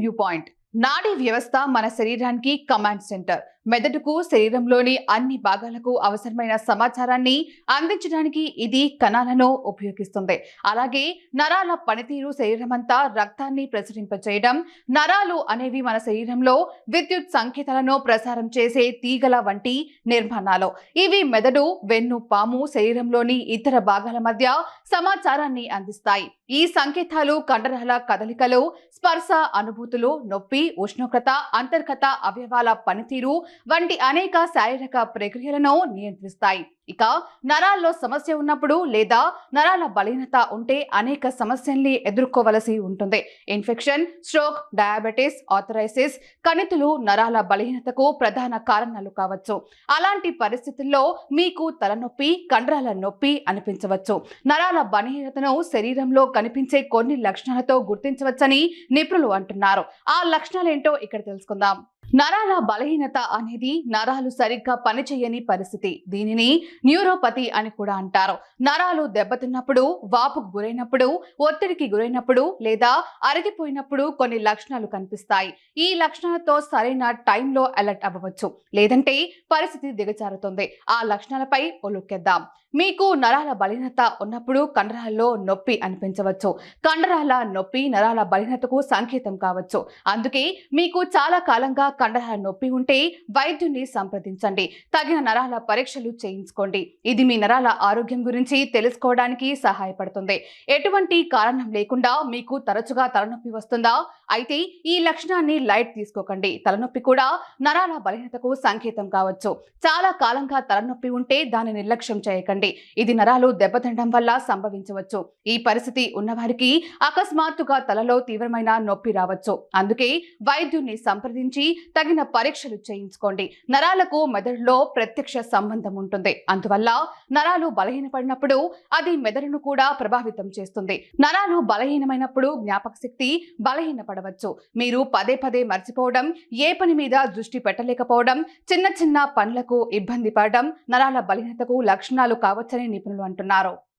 View point. నాడీ వ్యవస్థ మన శరీరానికి కమాండ్ సెంటర్. మెదడుకు శరీరంలోని అన్ని భాగాలకు అవసరమైన సమాచారాన్ని అందించడానికి ఇది కణాలను ఉపయోగిస్తుంది. అలాగే నరాల పనితీరు శరీరమంతా రక్తాన్ని ప్రసరింపచేయడం నరాలు అనేవి మన శరీరంలో విద్యుత్ సంకేతాలను ప్రసారం చేసే తీగల వంటి నిర్మాణాలు. ఇవి మెదడు వెన్ను పాము శరీరంలోని ఇతర భాగాల మధ్య సమాచారాన్ని అందిస్తాయి. ఈ సంకేతాలు కండరాల కదలికలు స్పర్శ అనుభూతులు నొప్పి ఉష్ణోగ్రత అంతర్గత అవయవాల పనితీరు వంటి అనేక శారీరక ప్రక్రియలను నియంత్రిస్తాయి. ఇక నరాల్లో సమస్య ఉన్నప్పుడు లేదా నరాల బలహీనత ఉంటే అనేక సమస్యల్ని ఎదుర్కోవలసి ఉంటుంది. ఇన్ఫెక్షన్ స్ట్రోక్ డయాబెటీస్ ఆథరైసిస్ కణితులు నరాల బలహీనతకు ప్రధాన కారణాలు కావచ్చు. అలాంటి పరిస్థితుల్లో మీకు తలనొప్పి కండరాల నొప్పి అనిపించవచ్చు. నరాల బలహీనతను శరీరంలో కనిపించే కొన్ని లక్షణాలతో గుర్తించవచ్చని నిపుణులు అంటున్నారు. ఆ లక్షణాలేంటో ఇక్కడ తెలుసుకుందాం. నరాల బలహీనత అనేది నరాలు సరిగ్గా పనిచేయని పరిస్థితి. దీనిని న్యూరోపతి అని కూడా అంటారు. నరాలు దెబ్బతిన్నప్పుడు వాపుకు గురైనప్పుడు ఒత్తిడికి గురైనప్పుడు లేదా అరిగిపోయినప్పుడు కొన్ని లక్షణాలు కనిపిస్తాయి. ఈ లక్షణాలతో సరైన టైంలో అలర్ట్ అవ్వవచ్చు. లేదంటే పరిస్థితి దిగజారుతుంది. ఆ లక్షణాలపై ఒలుక్కేద్దాం. మీకు నరాల బలహీనత ఉన్నప్పుడు కండరాల్లో నొప్పి అనిపించవచ్చు. కండరాల నొప్పి నరాల బలహీనతకు సంకేతం కావచ్చు. అందుకే మీకు చాలా కాలంగా కండరాల నొప్పి ఉంటే వైద్యుని సంప్రదించండి. తగిన నరాల పరీక్షలు చేయించుకోండి. ఇది మీ నరాల ఆరోగ్యం గురించి తెలుసుకోవడానికి సహాయపడుతుంది. ఎటువంటి కారణం లేకుండా మీకు తరచుగా తలనొప్పి వస్తుందా? అయితే ఈ లక్షణాన్ని లైట్ తీసుకోకండి. తలనొప్పి కూడా నరాల బలహీనతకు సంకేతం కావచ్చు. చాలా కాలంగా తలనొప్పి ఉంటే దాన్ని నిర్లక్ష్యం చేయకండి. ఇది నరాలు దెబ్బతినడం వల్ల సంభవించవచ్చు. ఈ పరిస్థితి ఉన్నవారికి అకస్మాత్తుగా తలలో తీవ్రమైన నొప్పి రావచ్చు. అందుకే వైద్యుని సంప్రదించి తగిన పరీక్షలు చేయించుకోండి. నరాలకు మెదడులో ప్రత్యక్ష సంబంధం ఉంటుంది. అందువల్ల నరాలు బలహీనపడినప్పుడు అది మెదడును కూడా ప్రభావితం చేస్తుంది. నరాలు బలహీనమైనప్పుడు జ్ఞాపక శక్తి బలహీనపడవచ్చు. మీరు పదే పదే మర్చిపోవడం ఏ పని మీద దృష్టి పెట్టలేకపోవడం చిన్న చిన్న పనులకు ఇబ్బంది పడడం నరాల బలహీనతకు లక్షణాలు కావచ్చని నిపుణులు అంటున్నారు.